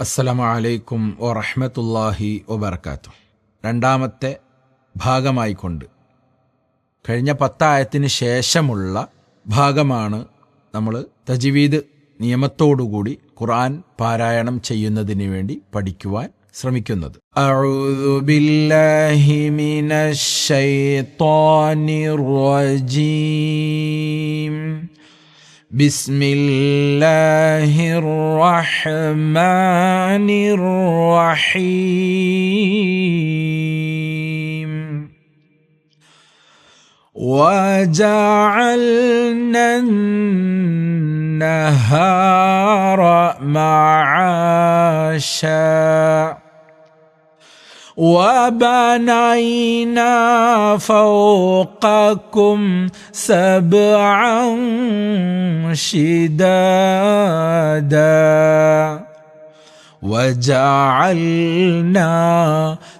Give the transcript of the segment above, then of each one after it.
അസ്സലാമു അലൈക്കും വറഹ്മത്തുള്ളാഹി വബർക്കാത്തു. രണ്ടാമത്തെ ഭാഗമായിക്കൊണ്ട് കഴിഞ്ഞ പത്തായത്തിന് ശേഷമുള്ള ഭാഗമാണ് നമ്മൾ തജ്വീദ് നിയമത്തോടുകൂടി ഖുർആൻ പാരായണം ചെയ്യുന്നതിന് വേണ്ടി പഠിക്കുവാൻ ശ്രമിക്കുന്നത്. അഊദു ബില്ലാഹി റജീം. بسم الله الرحمن الرحيم. وجعلنا النهار معاشا. وبنينا فوقكم سبعا شدادا وجعلنا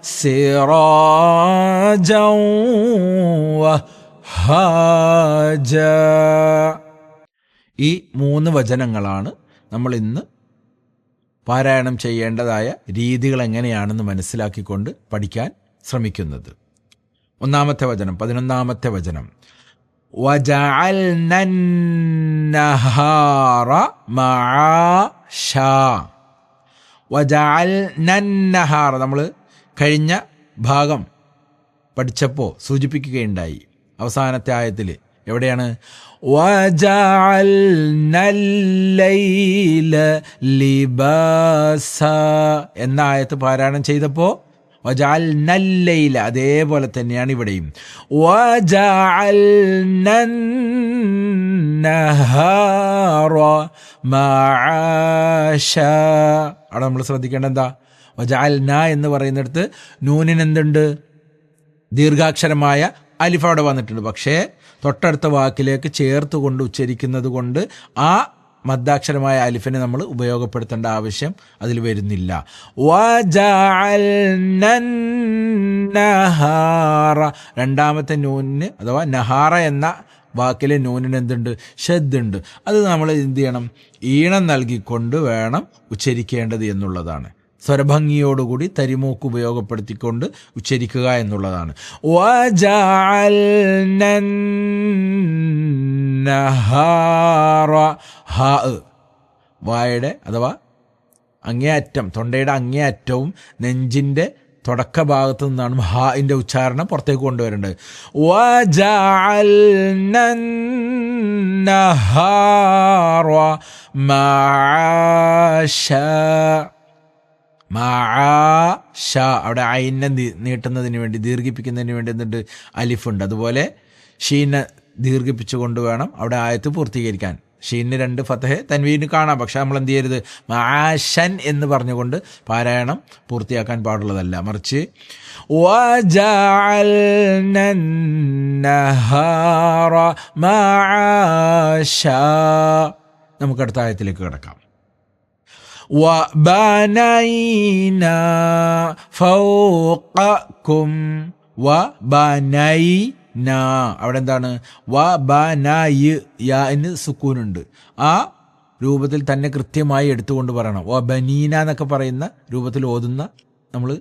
سراجا وهاجا ഈ മൂന്ന് വചനങ്ങളാണ് നമ്മൾ ഇന്ന് പാരായണം ചെയ്യേണ്ടതായ രീതികൾ എങ്ങനെയാണെന്ന് മനസ്സിലാക്കിക്കൊണ്ട് പഠിക്കാൻ ശ്രമിക്കുന്നത്. ഒന്നാമത്തെ വചനം പതിനൊന്നാമത്തെ വചനം. നമ്മൾ കഴിഞ്ഞ ഭാഗം പഠിച്ചപ്പോൾ സൂചിപ്പിക്കുകയുണ്ടായി. അവസാനത്തെ ആയത്തിൽ എവിടെയാണ്? എന്ന ആയത്ത് പാരായണം ചെയ്തപ്പോൾ വജാൽ നല്ലയില അതേപോലെ തന്നെയാണ് ഇവിടെയും. അവിടെ നമ്മൾ ശ്രദ്ധിക്കേണ്ട എന്താ? വജാൽ ന എന്ന് പറയുന്നിടത്ത് നൂനിന് എന്തുണ്ട് ദീർഘാക്ഷരമായ അലിഫ് അവിടെ വന്നിട്ടുണ്ട്. പക്ഷേ തൊട്ടടുത്ത വാക്കിലേക്ക് ചേർത്ത് കൊണ്ട് ഉച്ചരിക്കുന്നത് കൊണ്ട് ആ മദ്ദാക്ഷരമായ അലിഫിനെ നമ്മൾ ഉപയോഗപ്പെടുത്തേണ്ട ആവശ്യം അതിൽ വരുന്നില്ല. രണ്ടാമത്തെ നൂനിന് അഥവാ നഹാറ എന്ന വാക്കിലെ നൂനിന് എന്തുണ്ട്? ഷെദ്ദുണ്ട്. അത് നമ്മൾ എന്ത് ചെയ്യണം? ഈണം നൽകിക്കൊണ്ട് വേണം ഉച്ചരിക്കേണ്ടത് എന്നുള്ളതാണ്. സ്വരഭംഗിയോടുകൂടി തരിമൂക്ക് ഉപയോഗപ്പെടുത്തിക്കൊണ്ട് ഉച്ചരിക്കുക എന്നുള്ളതാണ്. വായയുടെ അഥവാ അങ്ങേയറ്റം തൊണ്ടയുടെ അങ്ങേയറ്റവും നെഞ്ചിന്റെ തുടക്ക ഭാഗത്ത് നിന്നാണ് ഹാഇന്റെ ഉച്ചാരണം പുറത്തേക്ക് കൊണ്ടുവരേണ്ടത്. മാഷ അവിടെ അയിനെ നീട്ടുന്നതിന് വേണ്ടി ദീർഘിപ്പിക്കുന്നതിന് വേണ്ടി എന്നിട്ട് അലിഫുണ്ട്. അതുപോലെ ഷീനെ ദീർഘിപ്പിച്ചു കൊണ്ട് വേണം അവിടെ ആയത്ത് പൂർത്തീകരിക്കാൻ. ഷീന് രണ്ട് ഫത്തഹ് തൻവീന് കാണാം. പക്ഷെ നമ്മൾ എന്ത് ചെയ്യരുത്? മാഷൻ എന്ന് പറഞ്ഞുകൊണ്ട് പാരായണം പൂർത്തിയാക്കാൻ പാടുള്ളതല്ല. മറിച്ച് നമുക്കടുത്ത ആയത്തിലേക്ക് കിടക്കാം. വബനൈന ഫൗഖക്കും വബനൈന അവിടെ എന്താണ്? വബനായി യാ എന്ന് സുക്കൂനുണ്ട്. ആ രൂപത്തിൽ തന്നെ കൃത്യമായി എടുത്തുകൊണ്ട് പറയണം. വ ബനീന എന്നൊക്കെ പറയുന്ന രൂപത്തിൽ ഓതുന്ന നമ്മൾ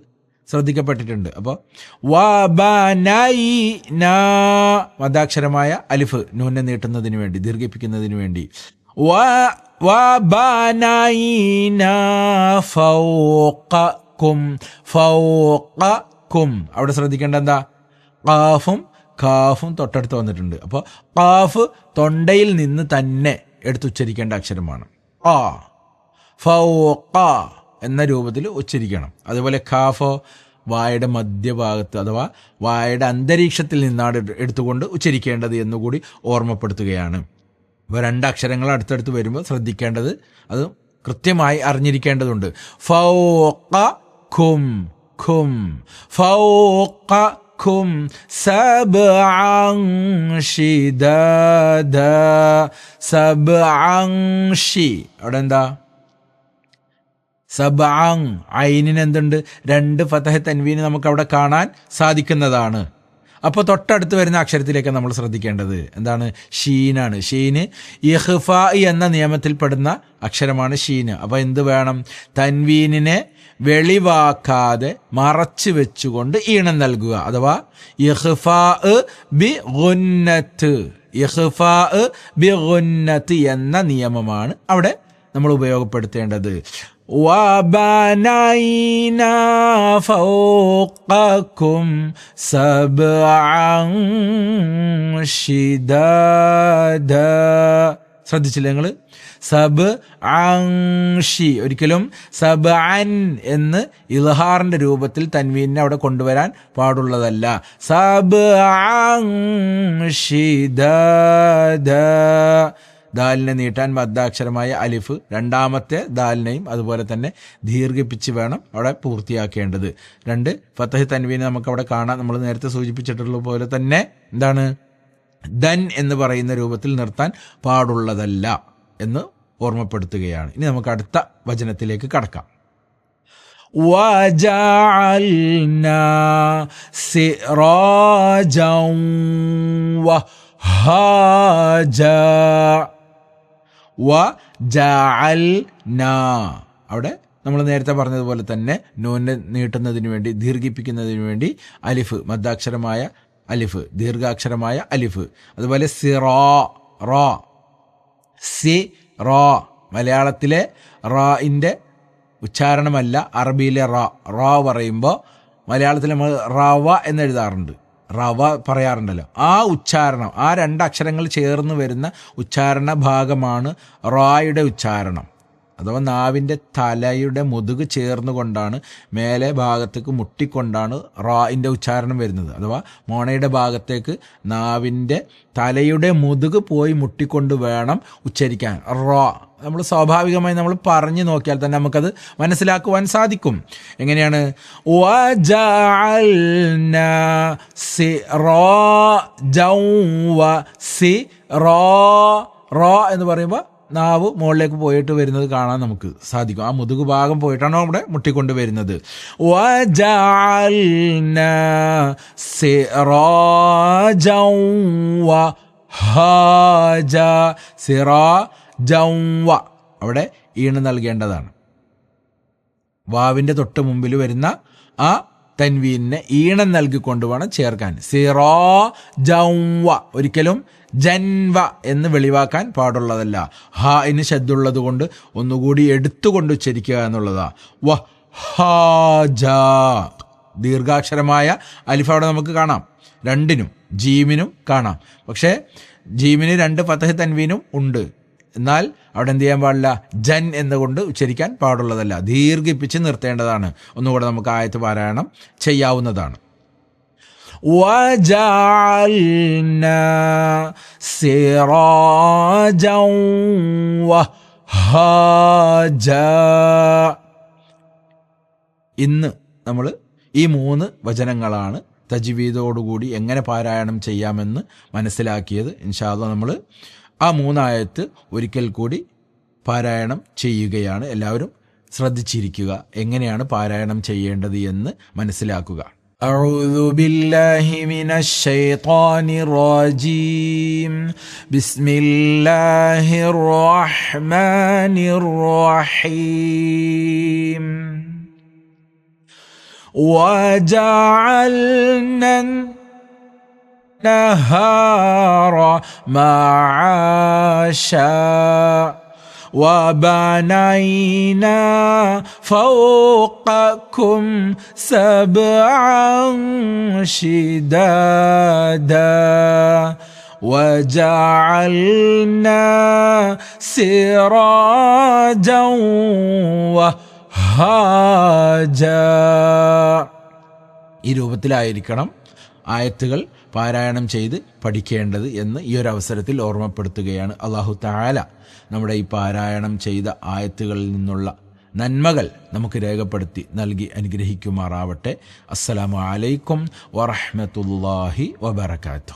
ശ്രദ്ധിക്കപ്പെട്ടിട്ടുണ്ട്. അപ്പോൾ മതാക്ഷരമായ അലിഫ് നൂന്നെ നീട്ടുന്നതിന് വേണ്ടി ദീർഘിപ്പിക്കുന്നതിന് വേണ്ടി. وبنينا فوقكم فوقكم. അവിടെ ശ്രദ്ധിക്കേണ്ട എന്താ? കാഫും കാഫും തൊട്ടടുത്ത് വന്നിട്ടുണ്ട്. അപ്പോൾ കാഫ് തൊണ്ടയിൽ നിന്ന് തന്നെ എടുത്തുച്ചരിക്കേണ്ട അക്ഷരമാണ്. ആ ഫൗക്ക എന്ന രൂപത്തിൽ ഉച്ചരിക്കണം. അതുപോലെ ഖാഫോ വായുടെ മധ്യഭാഗത്ത് അഥവാ വായുടെ അന്തരീക്ഷത്തിൽ നിന്നാണ് എടുത്തുകൊണ്ട് ഉച്ചരിക്കേണ്ടത് എന്നുകൂടി ഓർമ്മപ്പെടുത്തുകയാണ്. ഇപ്പോൾ രണ്ടക്ഷരങ്ങൾ അടുത്തടുത്ത് വരുമ്പോൾ ശ്രദ്ധിക്കേണ്ടത് അത് കൃത്യമായി അറിഞ്ഞിരിക്കേണ്ടതുണ്ട്. ഫൗക്ക ഖും. ഖും ഫൗക്ക ഖും സബ്അംഷിദാദ സബ്അംഷി അവിടെ എന്താ? സബാങ് ഐനിന് എന്തുണ്ട് രണ്ട് ഫതഹ തൻവീന് നമുക്ക് അവിടെ കാണാൻ സാധിക്കുന്നതാണ്. അപ്പോൾ തൊട്ടടുത്ത് വരുന്ന അക്ഷരത്തിലേക്ക് നമ്മൾ ശ്രദ്ധിക്കേണ്ടത് എന്താണ്? ഷീനാണ്. ഷീന് ഇഹ്ഫ എന്ന നിയമത്തിൽപ്പെടുന്ന അക്ഷരമാണ് ഷീന്. അപ്പോൾ എന്ത് വേണം? തൻവീനിനെ വെളിവാക്കാതെ മറച്ചു വെച്ചുകൊണ്ട് ഈണം നൽകുക. അഥവാ ഇഹ്ഫ ബി ഗുന്നത്ത്. ഇഹ്ഫ ബി ഗുന്നത്ത് എന്ന നിയമമാണ് അവിടെ നമ്മൾ ഉപയോഗപ്പെടുത്തേണ്ടത്. وبنينا فوقكم سبعا شدادا ശ്രദ്ധിച്ചില്ല നിങ്ങൾ സബ് അങ്ഷി ഒരിക്കലും സബ് അൻ എന്ന് ഇൽഹാറിന്റെ രൂപത്തിൽ തൻവീനെ അവിടെ കൊണ്ടുവരാൻ പാടുള്ളതല്ല സബ് അങ്ഷിദ ദാലിനെ നീട്ടാൻ മദ്ദാക്ഷരമായ അലിഫ് രണ്ടാമത്തെ ദാലിനെയും അതുപോലെ തന്നെ ദീർഘിപ്പിച്ച് വേണം അവിടെ പൂർത്തിയാക്കേണ്ടത് രണ്ട് ഫത്തഹ് തൻവീനെ നമുക്ക് അവിടെ കാണാൻ നമ്മൾ നേരത്തെ സൂചിപ്പിച്ചിട്ടുള്ള പോലെ തന്നെ എന്താണ് ദൻ എന്ന് പറയുന്ന രൂപത്തിൽ നിർത്താൻ പാടുള്ളതല്ല എന്ന് ഓർമ്മപ്പെടുത്തുകയാണ് ഇനി നമുക്ക് അടുത്ത വചനത്തിലേക്ക് കടക്കാം وجعلنا سراجا وهاجا വ അവിടെ നമ്മൾ നേരത്തെ പറഞ്ഞതുപോലെ തന്നെ നൂനെ നീട്ടുന്നതിന് വേണ്ടി ദീർഘിപ്പിക്കുന്നതിന് വേണ്ടി അലിഫ് മദ്ദാക്ഷരമായ അലിഫ് ദീർഘാക്ഷരമായ അലിഫ്. അതുപോലെ സിറോ റോ സി റോ മലയാളത്തിലെ റായിന്റെ ഉച്ചാരണമല്ല അറബിയിലെ റ. റോ പറയുമ്പോൾ മലയാളത്തിൽ നമ്മൾ റവ എന്ന് എഴുതാറുണ്ട്. റവ പറയാറുണ്ടല്ലോ. ആ ഉച്ചാരണം ആ രണ്ട് അക്ഷരങ്ങൾ ചേർന്ന് വരുന്ന ഉച്ചാരണ ഭാഗമാണ് റായുടെ ഉച്ചാരണം. അഥവാ നാവിന്റെ തലയുടെ മുതുക് ചേർന്നുകൊണ്ടാണ് മേലെ ഭാഗത്തേക്ക് മുട്ടിക്കൊണ്ടാണ് റായിന്റെ ഉച്ചാരണം വരുന്നത്. അഥവാ മോണയുടെ ഭാഗത്തേക്ക് നാവിന്റെ തലയുടെ മുതുക് പോയി മുട്ടിക്കൊണ്ട് വേണം ഉച്ചരിക്കാൻ. റോ. നമ്മൾ സ്വാഭാവികമായി നമ്മൾ പറഞ്ഞു നോക്കിയാൽ തന്നെ നമുക്കത് മനസ്സിലാക്കുവാൻ സാധിക്കും. എങ്ങനെയാണ്? റോ എന്ന് പറയുമ്പോൾ നാവ് മുകളിലേക്ക് പോയിട്ട് വരുന്നത് കാണാൻ നമുക്ക് സാധിക്കും. ആ മുതുക് ഭാഗം പോയിട്ടാണ് നമ്മുടെ മുട്ടിക്കൊണ്ട് വരുന്നത് അവിടെ ഈണ് നൽകേണ്ടതാണ്. വാവിന്റെ തൊട്ട് മുമ്പിൽ വരുന്ന ആ തൻവീനെ ഈണം നൽകിക്കൊണ്ട് വേണം ചേർക്കാൻ. സിറോ ജൗവ. ഒരിക്കലും ജൻവ എന്ന് വെളിവാക്കാൻ പാടുള്ളതല്ല. ഹ ഇന് ശബ്ദമുള്ളത് കൊണ്ട് ഒന്നുകൂടി എടുത്തുകൊണ്ട് ഉച്ചരിക്കുക എന്നുള്ളതാ. വ ദീർഘാക്ഷരമായ അലിഫ അവിടെ നമുക്ക് കാണാം. രണ്ടിനും ജീമിനും കാണാം. പക്ഷേ ജീമിന് രണ്ട് ഫതഹ് തൻവീനും ഉണ്ട്. എന്നാൽ അവിടെ എന്ത് ചെയ്യാൻ പാടില്ല ജൻ എന്നുകൊണ്ട് ഉച്ചരിക്കാൻ പാടുള്ളതല്ല ദീർഘിപ്പിച്ച് നിർത്തേണ്ടതാണ് ഒന്നുകൂടെ നമുക്ക് ആയത്ത് പാരായണം ചെയ്യാവുന്നതാണ് وجعلنا سراجا وهاجا ഇന്ന് നമ്മൾ ഈ മൂന്ന് വചനങ്ങളാണ് തജ്വീദോടുകൂടി എങ്ങനെ പാരായണം ചെയ്യാമെന്ന് മനസ്സിലാക്കിയത് ഇൻഷാല്ല നമ്മൾ ആ മൂന്നായത്ത് ഒരിക്കൽ കൂടി പാരായണം ചെയ്യുകയാണ് എല്ലാവരും ശ്രദ്ധിച്ചിരിക്കുക എങ്ങനെയാണ് പാരായണം ചെയ്യേണ്ടത് എന്ന് മനസ്സിലാക്കുക أعوذ بالله من الشيطان الرجيم بسم الله الرحمن الرحيم وجعلنا النهار معاشا وبنينا فوقكم سبعا شدادا وجعلنا سراجا وهاجا ഈ രൂപത്തിലായിരിക്കണം ആയത്തുകൾ പാരായണം ചെയ്ത് പഠിക്കേണ്ടത് എന്ന് ഈ ഒരു അവസരത്തിൽ ഓർമ്മപ്പെടുത്തുകയാണ് അള്ളാഹു താല നമ്മുടെ ഈ പാരായണം ചെയ്ത ആയത്തുകളിൽ നിന്നുള്ള നന്മകൾ നമുക്ക് രേഖപ്പെടുത്തി നൽകി അനുഗ്രഹിക്കുമാറാവട്ടെ. അസ്സലാമു അലൈക്കും വറഹമത്തല്ലാഹി വബർക്കാത്തു